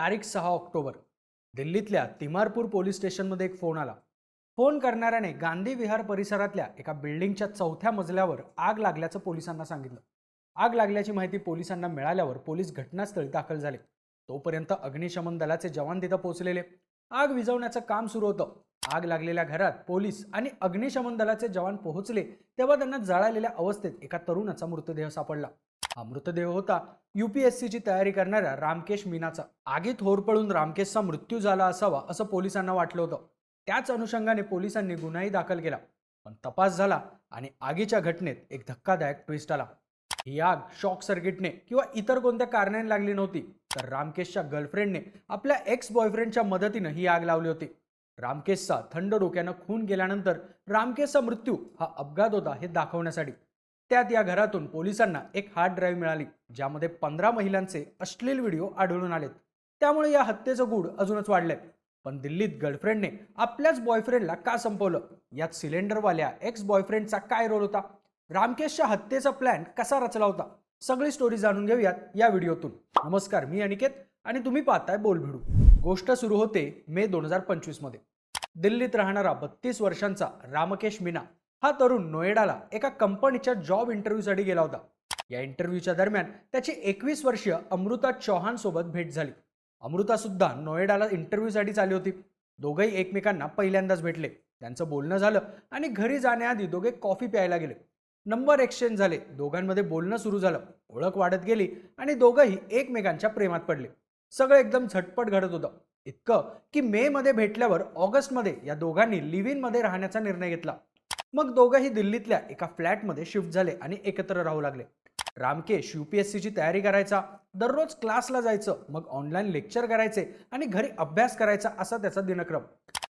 तारीख सहा ऑक्टोबर. दिल्लीतल्या तिमारपूर पोलीस स्टेशनमध्ये एक फोन आला. फोन करणाऱ्याने गांधी विहार परिसरातल्या एका बिल्डिंगच्या चौथ्या मजल्यावर आग लागल्याचं पोलिसांना सांगितलं. आग लागल्याची माहिती पोलिसांना मिळाल्यावर पोलीस घटनास्थळी दाखल झाले. तोपर्यंत अग्निशमन दलाचे जवान तिथं पोहोचलेले. आग विझवण्याचं काम सुरू होतं. आग लागलेल्या घरात पोलीस आणि अग्निशमन दलाचे जवान पोहोचले. तेव्हा त्यांना जळालेल्या अवस्थेत एका तरुणाचा मृतदेह सापडला. हा मृतदेह होता युपीएससीची तयारी करणाऱ्या रामकेश मीनाचा. आगीत होरपळून रामकेशचा मृत्यू झाला असावा असं पोलिसांना वाटलं होतं. त्याच अनुषंगाने पोलिसांनी गुन्हाही दाखल केला. पण तपास झाला आणि आगीच्या घटनेत एक धक्कादायक ट्विस्ट आला. ही आग शॉक सर्किटने किंवा इतर कोणत्या कारणाने लागली नव्हती तर रामकेशच्या गर्लफ्रेंडने आपल्या एक्स बॉयफ्रेंडच्या मदतीनं ही आग लावली होती. रामकेशचा थंड डोक्यानं खून गेल्यानंतर रामकेशचा मृत्यू हा अपघात होता हे दाखवण्यासाठी. त्यात या घरातून पोलिसांना एक हार्ड ड्राईव्ह मिळाली ज्यामध्ये पंधरा महिलांचे अश्लील व्हिडिओ आढळून आलेत. त्यामुळे या हत्येचं गूढ अजूनच वाढलंय. पण दिल्लीत गर्लफ्रेंडने आपल्याच बॉयफ्रेंडला का संपवलं? यात सिलेंडरवाल्या एक्स बॉयफ्रेंडचा काय रोल होता? रामकेशच्या हत्येचा प्लॅन कसा रचला होता? सगळी स्टोरी जाणून घेऊयात या व्हिडिओतून. नमस्कार मी अनिकेत. आणि तुम्ही पाहताय बोलभिडू. गोष्ट सुरू होते मे दोन हजार पंचवीसमध्ये दिल्लीत राहणारा बत्तीस वर्षांचा रामकेश मीना हा तरुण नोएडाला एका कंपनीच्या जॉब इंटरव्ह्यूसाठी गेला होता. या इंटरव्ह्यूच्या दरम्यान त्याची एकवीस वर्षीय अमृता चौहान सोबत भेट झाली. अमृता सुद्धा नोएडाला इंटरव्ह्यूसाठी आली होती. दोघंही एकमेकांना पहिल्यांदाच भेटले. त्यांचं बोलणं झालं आणि घरी जाण्याआधी दोघे कॉफी प्यायला गेले. नंबर एक्सचेंज झाले. दोघांमध्ये बोलणं सुरू झालं. ओळख वाढत गेली आणि दोघंही एकमेकांच्या प्रेमात पडले. सगळं एकदम झटपट घडत होतं. इतकं की मे मध्ये भेटल्यावर ऑगस्टमध्ये या दोघांनी लिव्ह इनमध्ये राहण्याचा निर्णय घेतला. मग दोघंही दिल्लीतल्या एका फ्लॅटमध्ये शिफ्ट झाले आणि एकत्र राहू लागले. रामकेश युपीएससीची तयारी करायचा दररोज क्लासला जायचं मग ऑनलाईन लेक्चर करायचे आणि घरी अभ्यास करायचा असा त्याचा दिनक्रम.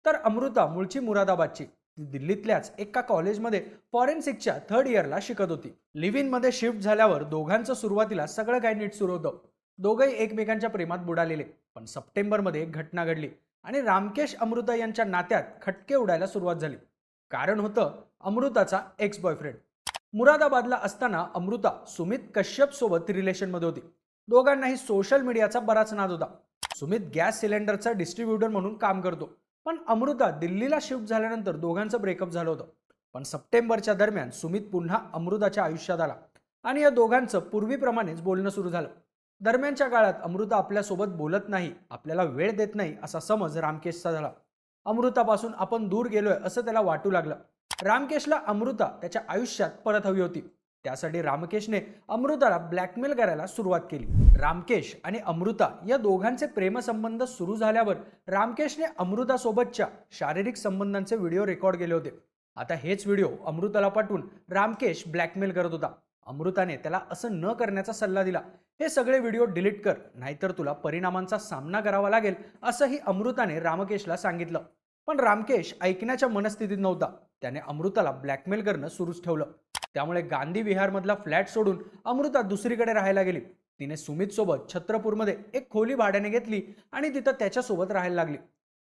तर अमृता मूळची मुरादाबादची दिल्लीतल्याच एका कॉलेजमध्ये फॉरेन्सिकच्या थर्ड इयरला शिकत होती. लिव्ह इनमध्ये शिफ्ट झाल्यावर दोघांचं सुरुवातीला सगळं काही नीट सुरू होतं. दोघंही एकमेकांच्या प्रेमात बुडालेले. पण सप्टेंबरमध्ये एक घटना घडली आणि रामकेश अमृता यांच्या नात्यात खटके उडायला सुरुवात झाली. कारण होतं अमृताचा एक्स बॉयफ्रेंड मुरादाबादला असताना अमृता सुमित कश्यप सोबत रिलेशनमध्ये होती. दोघांनाही सोशल मीडियाचा बराच नाद होता. सुमित गॅस सिलेंडरचा डिस्ट्रीब्युटर म्हणून काम करतो. पण अमृता दिल्लीला शिफ्ट झाल्यानंतर दोघांचं ब्रेकअप झालं होतं. पण सप्टेंबरच्या दरम्यान सुमित पुन्हा अमृताच्या आयुष्यात आला. आणि या दोघांचं पूर्वीप्रमाणेच बोलणं सुरू झालं. दरम्यानच्या काळात अमृता आपल्यासोबत बोलत नाही आपल्याला वेळ देत नाही असा समज रामकेशचा झाला. अमृतापासून आपण दूर गेलोय असं त्याला वाटू लागलं. रामकेशला अमृता त्याच्या आयुष्यात परत हवी होती. त्यासाठी रामकेशने अमृताला ब्लॅकमेल करायला सुरुवात केली. रामकेश आणि अमृता या दोघांचे प्रेमसंबंध सुरू झाल्यावर रामकेशने अमृतासोबतच्या शारीरिक संबंधांचे व्हिडिओ रेकॉर्ड केले होते. आता हेच व्हिडिओ अमृताला पाठवून रामकेश ब्लॅकमेल करत होता. अमृताने त्याला असं न करण्याचा सल्ला दिला. हे सगळे व्हिडिओ डिलीट कर नाहीतर तुला परिणामांचा सामना करावा लागेल असंही अमृताने रामकेशला सांगितलं. पण रामकेश ऐकण्याच्या मनस्थितीत नव्हता. त्याने अमृताला ब्लॅकमेल करणं सुरूच ठेवलं. त्यामुळे गांधी विहारमधला फ्लॅट सोडून अमृता दुसरीकडे राहायला गेली. तिने सुमित सोबत छत्रपूरमध्ये एक खोली भाड्याने घेतली आणि तिथं त्याच्यासोबत राहायला लागली.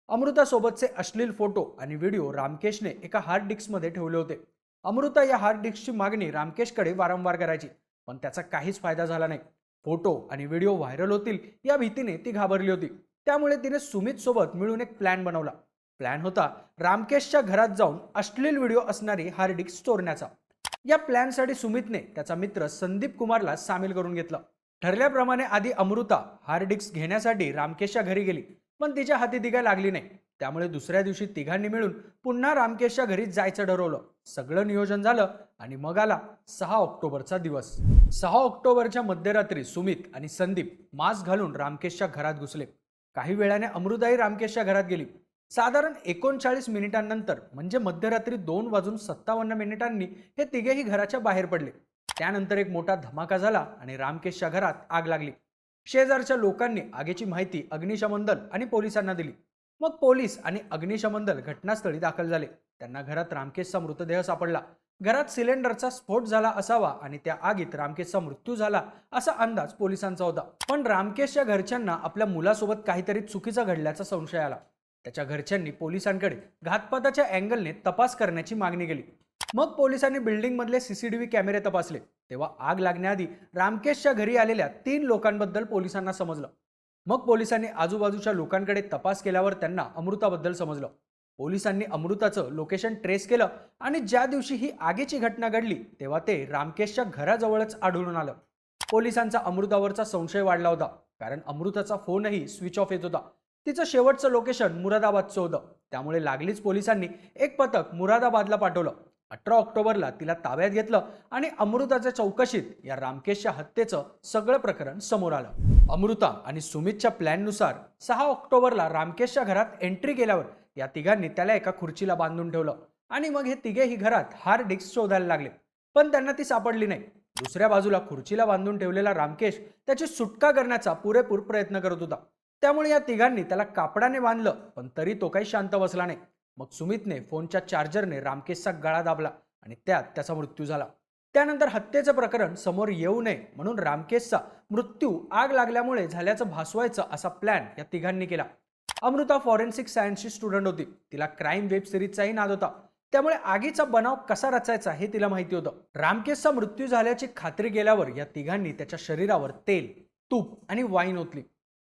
अमृतासोबतचे अश्लील फोटो आणि व्हिडिओ रामकेशने एका हार्ड डिस्कमध्ये ठेवले होते. अमृता या हार्ड डिस्कची मागणी रामकेशकडे वारंवार करायची. पण त्याचा काहीच फायदा झाला नाही. फोटो आणि व्हिडिओ व्हायरल होतील या भीतीने ती घाबरली होती. त्यामुळे तिने सुमित सोबत मिळून एक प्लॅन बनवला. प्लॅन होता रामकेशच्या घरात जाऊन अश्लील व्हिडिओ असणारी हार्ड डिस्क चोरण्याचा. या प्लॅनसाठी सुमितने त्याचा मित्र संदीप कुमारला सामील करून घेतलं. ठरल्याप्रमाणे आधी अमृता हार्ड डिस्क घेण्यासाठी रामकेशच्या घरी गेली पण तिच्या हाती तिघा लागली नाही. त्यामुळे दुसऱ्या दिवशी तिघांनी मिळून पुन्हा रामकेशच्या घरी जायचं ठरवलं. सगळं नियोजन झालं आणि मग आला सहा ऑक्टोबरचा दिवस. सहा ऑक्टोबरच्या मध्यरात्री सुमित आणि संदीप मास्क घालून रामकेशच्या घरात घुसले. काही वेळाने अमृताही रामकेशच्या घरात गेली. साधारण एकोणचाळीस मिनिटांनंतर म्हणजे मध्यरात्री दोन वाजून सत्तावन्न मिनिटांनी हे तिघेही घराच्या बाहेर पडले. त्यानंतर एक मोठा धमाका झाला आणि रामकेशच्या घरात आग लागली. शेजारच्या लोकांनी आगीची माहिती अग्निशमन दल आणि पोलिसांना दिली. मग पोलीस आणि अग्निशमन दल घटनास्थळी दाखल झाले. त्यांना घरात रामकेशचा मृतदेह सापडला. घरात सिलेंडरचा स्फोट झाला असावा आणि त्या आगीत रामकेशचा मृत्यू झाला असा अंदाज पोलिसांचा होता. पण रामकेशच्या घरच्यांना आपल्या मुलासोबत काहीतरी चुकीचं घडल्याचा संशय आला. त्याच्या घरच्यांनी पोलिसांकडे घातपाताच्या अँगलने तपास करण्याची मागणी केली. मग पोलिसांनी बिल्डिंगमधले सीसीटीव्ही कॅमेरे तपासले. तेव्हा आग लागण्याआधी रामकेशच्या घरी आलेल्या तीन लोकांबद्दल पोलिसांना समजलं. मग पोलिसांनी आजूबाजूच्या लोकांकडे तपास केल्यावर त्यांना अमृताबद्दल समजलं. पोलिसांनी अमृताचं लोकेशन ट्रेस केलं आणि ज्या दिवशी ही आगीची घटना घडली तेव्हा ते रामकेशच्या घराजवळच आढळून आलं. पोलिसांचा अमृतावरचा संशय वाढला होता कारण अमृताचा फोनही स्विच ऑफ येत होता. तिचं शेवटचं लोकेशन मुरादाबादचं होतं. त्यामुळे लागलीच पोलिसांनी एक पथक मुरादाबादला पाठवलं. अठरा ऑक्टोबरला तिला ताब्यात घेतलं आणि अमृताच्या चौकशीत या रामकेशच्या हत्येचं सगळं प्रकरण समोर आलं. अमृता आणि सुमितच्या प्लॅननुसार सहा ऑक्टोबरला रामकेशच्या घरात एंट्री केल्यावर या तिघांनी त्याला एका खुर्चीला बांधून ठेवलं आणि मग हे तिघेही घरात हार्ड डिस्क शोधायला लागले. पण त्यांना ती सापडली नाही. दुसऱ्या बाजूला खुर्चीला बांधून ठेवलेला रामकेश त्याची सुटका करण्याचा पुरेपूर प्रयत्न करत होता. त्यामुळे या तिघांनी त्याला कापडाने बांधलं पण तरी तो काही शांत बसला नाही. मग सुमितने फोनच्या चार्जरने रामकेशचा गळा दाबला आणि त्यात त्याचा मृत्यू झाला. त्यानंतर हत्येचं प्रकरण समोर येऊ नये म्हणून रामकेशचा मृत्यू आग लागल्यामुळे झाल्याचं भासवायचं असा प्लॅन या तिघांनी केला. अमृता फॉरेन्सिक सायन्सची स्टुडंट होती. तिला क्राईम वेब सिरीजचाही नाद होता. त्यामुळे आगीचा बनाव कसा रचायचा हे तिला माहिती होतं. रामकेशचा मृत्यू झाल्याची खात्री केल्यावर या तिघांनी त्याच्या शरीरावर तेल तूप आणि वाईन ओतली.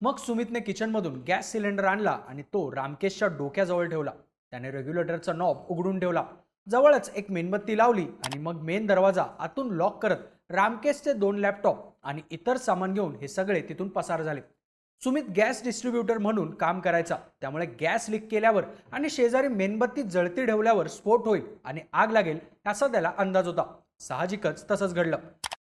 मग सुमितने किचनमधून गॅस सिलेंडर आणला आणि तो रामकेशच्या डोक्याजवळ ठेवला. त्याने रेग्युलेटरचा नॉब उघडून ठेवला. जवळच एक मेणबत्ती लावली आणि मग मेन दरवाजा आतून लॉक करत रामकेशचे दोन लॅपटॉप आणि इतर सामान घेऊन हे सगळे तिथून पसार झाले. सुमित गॅस डिस्ट्रीब्युटर म्हणून काम करायचा. त्यामुळे गॅस लीक केल्यावर आणि शेजारी मेणबत्ती जळती ठेवल्यावर स्फोट होईल आणि आग लागेल असा त्याला अंदाज होता. साहजिकच तसंच घडलं.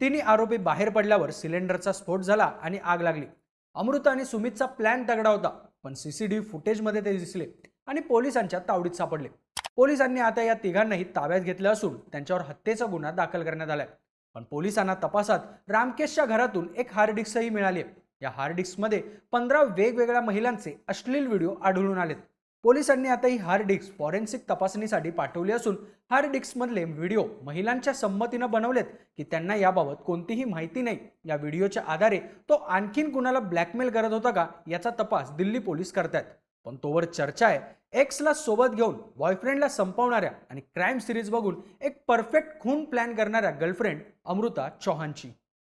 तिन्ही आरोपी बाहेर पडल्यावर सिलेंडरचा स्फोट झाला आणि आग लागली. अमृता आणि सुमितचा प्लॅन तगडा होता पण सीसीटीव्ही फुटेजमध्ये ते दिसले. आणि पोलिसांच्या तावडीत सापडले. पोलिसांनी आता या तिघांनाही ताब्यात घेतलं असून त्यांच्यावर हत्येचा गुन्हा दाखल करण्यात आलाय. पण पोलिसांना तपासात रामकेशच्या घरातून एक हार्ड मिळाली या हार्डिक्समध्ये पंधरा वेगवेगळ्या महिलांचे अश्लील व्हिडिओ आढळून आलेत. पोलिसांनी आता ही हार्ड फॉरेन्सिक तपासणीसाठी पाठवली असून हार्डिक्समधले व्हिडिओ महिलांच्या संमतीनं बनवलेत की त्यांना याबाबत कोणतीही माहिती नाही. या व्हिडिओच्या आधारे तो आणखीन कुणाला ब्लॅकमेल करत होता का याचा तपास दिल्ली पोलीस करतायत. पण तोवर चर्चा आहे. एक्सला सोबत घेऊन बॉयफ्रेंडला संपवणाऱ्या आणि क्राईम सिरीज बघून एक परफेक्ट खून प्लॅन करणाऱ्या गर्लफ्रेंड अमृता चौहानची.